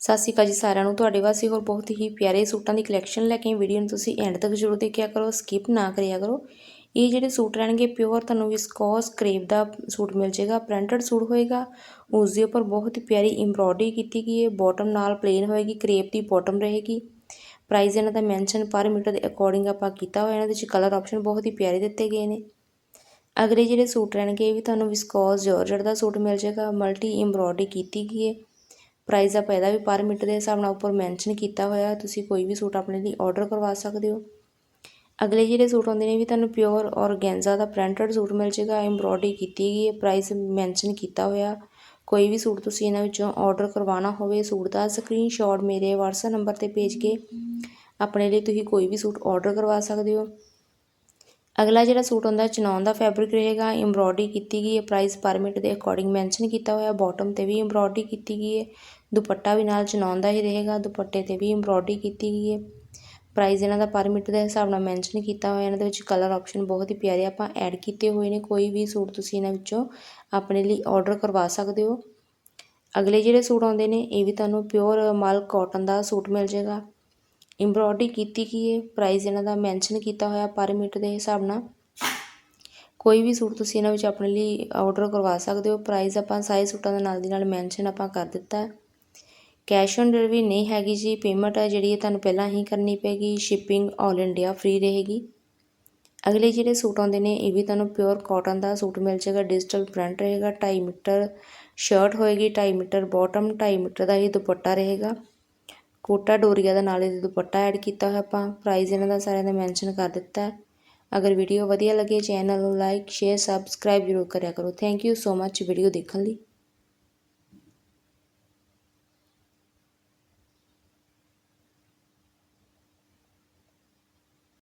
ਸਤਿ ਸ਼੍ਰੀ ਅਕਾਲ ਜੀ ਸਾਰਿਆਂ ਨੂੰ। ਤੁਹਾਡੇ ਵਾਸਤੇ ਹੋਰ ਬਹੁਤ ਹੀ ਪਿਆਰੇ ਸੂਟਾਂ ਦੀ ਕਲੈਕਸ਼ਨ ਲੈ ਕੇ ਵੀਡੀਓ ਨੂੰ ਤੁਸੀਂ ਐਂਡ ਤੱਕ ਜ਼ਰੂਰ ਦੇਖਿਆ ਕਰੋ ਸਕਿਪ ਨਾ ਕਰਿਆ ਕਰੋ। ਇਹ ਜਿਹੜੇ ਸੂਟ ਰਹਿਣਗੇ ਪਿਓਰ ਤੁਹਾਨੂੰ ਵਿਸਕੋਸ ਕਰੇਪ ਦਾ ਸੂਟ ਮਿਲ ਜਾਏਗਾ ਪ੍ਰਿੰਟਡ ਸੂਟ ਹੋਏਗਾ। ਉਸ ਦੇ ਉੱਪਰ ਬਹੁਤ ਹੀ ਪਿਆਰੀ ਐਮਬ੍ਰੋਇਡਰੀ ਕੀਤੀ ਗਈ ਹੈ। ਬਾਟਮ ਨਾਲ ਪਲੇਨ ਹੋਏਗੀ ਕਰੇਪ ਦੀ ਬਾਟਮ ਰਹੇਗੀ। ਪ੍ਰਾਈਸ ਇਹਨਾਂ ਦਾ ਮੈਂਸ਼ਨ ਪਰ ਮੀਟਰ ਦੇ ਅਕੋਰਡਿੰਗ ਆਪਾਂ ਕੀਤਾ ਹੋਇਆ, ਇਹਨਾਂ ਦੇ ਵਿੱਚ ਕਲਰ ਆਪਸ਼ਨ ਬਹੁਤ ਹੀ ਪਿਆਰੇ ਦਿੱਤੇ ਗਏ ਨੇ। ਅਗਲੇ ਜਿਹੜੇ ਸੂਟ ਰਹਿਣਗੇ, ਇਹ ਵੀ ਤੁਹਾਨੂੰ ਵਿਸਕੋਸ ਜਾਰਜਟ ਦਾ ਸੂਟ ਮਿਲ ਜਾਏਗਾ। ਮਲਟੀ ਐਮਬ੍ਰੋਇਡਰੀ ਕੀਤੀ ਗਈ ਹੈ। ਪ੍ਰਾਈਜ਼ ਆਪਾਂ ਇਹਦਾ ਵੀ ਪਰ ਮੀਟਰ ਦੇ ਹਿਸਾਬ ਨਾਲ ਉੱਪਰ ਮੈਂਸ਼ਨ ਕੀਤਾ ਹੋਇਆ ਤੁਸੀਂ ਕੋਈ ਵੀ ਸੂਟ ਆਪਣੇ ਲਈ ਆਰਡਰ ਕਰਵਾ ਸਕਦੇ ਹੋ। ਅਗਲੇ ਜਿਹੜੇ ਸੂਟ ਆਉਂਦੇ ਨੇ ਵੀ ਤੁਹਾਨੂੰ ਪਿਓਰ ਔਰਗੈਂਜ਼ਾ ਦਾ ਪ੍ਰਿੰਟਡ ਸੂਟ ਮਿਲ ਜੇਗਾ ਐਮਬ੍ਰੋਇਡਰੀ ਕੀਤੀ ਗਈ ਹੈ ਪ੍ਰਾਈਸ ਮੈਂਸ਼ਨ ਕੀਤਾ ਹੋਇਆ। ਕੋਈ ਵੀ ਸੂਟ ਤੁਸੀਂ ਇਹਨਾਂ ਵਿੱਚੋਂ ਆਰਡਰ ਕਰਵਾਉਣਾ ਹੋਵੇ, ਸੂਟ ਦਾ ਸਕਰੀਨਸ਼ਾਟ ਮੇਰੇ WhatsApp ਨੰਬਰ ਤੇ ਭੇਜ ਕੇ ਆਪਣੇ ਲਈ ਤੁਸੀਂ ਕੋਈ ਵੀ ਸੂਟ ਆਰਡਰ ਕਰਵਾ ਸਕਦੇ ਹੋ। ਅਗਲਾ ਜਿਹੜਾ ਸੂਟ ਹੁੰਦਾ ਚਨੌਨ ਦਾ ਫੈਬਰਿਕ ਰਹੇਗਾ ਐਮਬ੍ਰੋਇਡਰੀ ਕੀਤੀ ਗਈ ਹੈ ਪ੍ਰਾਈਸ ਪਰ ਮੀਟਰ ਦੇ ਅਕੋਰਡਿੰਗ ਮੈਂਸ਼ਨ ਕੀਤਾ ਹੋਇਆ ਬਾਟਮ ਤੇ ਵੀ ਐਮਬ੍ਰੋਇਡਰੀ ਕੀਤੀ ਗਈ ਹੈ, ਦੁਪੱਟਾ ਵੀ ਨਾਲ ਚਨੌਨ ਦਾ ਹੀ ਰਹੇਗਾ, ਦੁਪੱਟੇ ਤੇ ਵੀ ਐਮਬ੍ਰੋਇਡਰੀ ਕੀਤੀ ਗਈ ਹੈ ਪ੍ਰਾਈਸ ਇਹਨਾਂ ਦਾ ਪਰ ਮੀਟਰ ਦੇ ਹਿਸਾਬ ਨਾਲ ਮੈਂਸ਼ਨ ਕੀਤਾ ਹੋਇਆ, ਇਹਨਾਂ ਦੇ ਵਿੱਚ ਕਲਰ ਆਪਸ਼ਨ ਬਹੁਤ ਹੀ ਪਿਆਰੇ ਆਪਾਂ ਐਡ ਕੀਤੇ ਹੋਏ ਨੇ, ਕੋਈ ਵੀ ਸੂਟ ਤੁਸੀਂ ਇਹਨਾਂ ਵਿੱਚੋਂ ਆਪਣੇ ਲਈ ਆਰਡਰ ਕਰਵਾ ਸਕਦੇ ਹੋ। ਅਗਲੇ ਜਿਹੜੇ ਸੂਟ ਆਉਂਦੇ ਨੇ, ਇਹ ਵੀ ਤੁਹਾਨੂੰ ਪਿਓਰ ਮਲ ਕਾਟਨ ਦਾ ਸੂਟ ਮਿਲ ਜਾਏਗਾ। ਐਮਬ੍ਰੋਇਡਰੀ ਕੀਤੀ ਕੀ ਹੈ ਪ੍ਰਾਈਜ਼ ਇਹਨਾਂ ਦਾ ਮੈਂਸ਼ਨ ਕੀਤਾ ਹੋਇਆ ਪਰ ਮੀਟਰ ਦੇ ਹਿਸਾਬ ਨਾਲ। ਕੋਈ ਵੀ ਸੂਟ ਤੁਸੀਂ ਇਹਨਾਂ ਵਿੱਚ ਆਪਣੇ ਲਈ ਆਰਡਰ ਕਰਵਾ ਸਕਦੇ ਹੋ। ਪ੍ਰਾਈਜ਼ ਆਪਾਂ ਸਾਰੇ ਸੂਟਾਂ ਦੇ ਨਾਲ ਦੀ ਨਾਲ ਮੈਂਸ਼ਨ ਆਪਾਂ ਕਰ ਦਿੱਤਾ ਕੈਸ਼ ਔਨ ਡਿਲੀਵਰੀ ਨਹੀਂ ਹੈਗੀ ਜੀ ਪੇਮੈਂਟ ਹੈ ਜਿਹੜੀ ਇਹ ਤੁਹਾਨੂੰ ਪਹਿਲਾਂ ਹੀ ਕਰਨੀ ਪੈਗੀ ਸ਼ਿਪਿੰਗ ਆਲ ਇੰਡੀਆ ਫ੍ਰੀ ਰਹੇਗੀ। ਅਗਲੇ ਜਿਹੜੇ ਸੂਟ ਆਉਂਦੇ ਨੇ, ਇਹ ਵੀ ਤੁਹਾਨੂੰ ਪਿਓਰ ਕਾਟਨ ਦਾ ਸੂਟ ਮਿਲ ਜਾਏਗਾ। ਡਿਜੀਟਲ ਪ੍ਰਿੰਟ ਰਹੇਗਾ 2.5 ਮੀਟਰ ਸ਼ਰਟ ਹੋਏਗੀ 2.5 ਮੀਟਰ ਬਾਟਮ 2.5 ਮੀਟਰ ਦਾ ਹੀ ਦੁਪੱਟਾ ਰਹੇਗਾ। ਕੋਟਾ ਡੋਰੀਆ ਦਾ ਨਾਲ ਇਹਦੇ ਦੁਪੱਟਾ ਐਡ ਕੀਤਾ ਹੋਇਆ ਆਪਾਂ। ਪ੍ਰਾਈਸ ਇਹਨਾਂ ਦਾ ਸਾਰਿਆਂ ਦਾ ਮੈਂਸ਼ਨ ਕਰ ਦਿੱਤਾ ਹੈ। ਅਗਰ ਵੀਡੀਓ ਵਧੀਆ ਲੱਗੇ ਚੈਨਲ ਨੂੰ ਲਾਈਕ ਸ਼ੇਅਰ ਸਬਸਕ੍ਰਾਈਬ ਜ਼ਰੂਰ ਕਰਿਆ ਕਰੋ। Thank you so much video ਦੇਖਣ ਲਈ।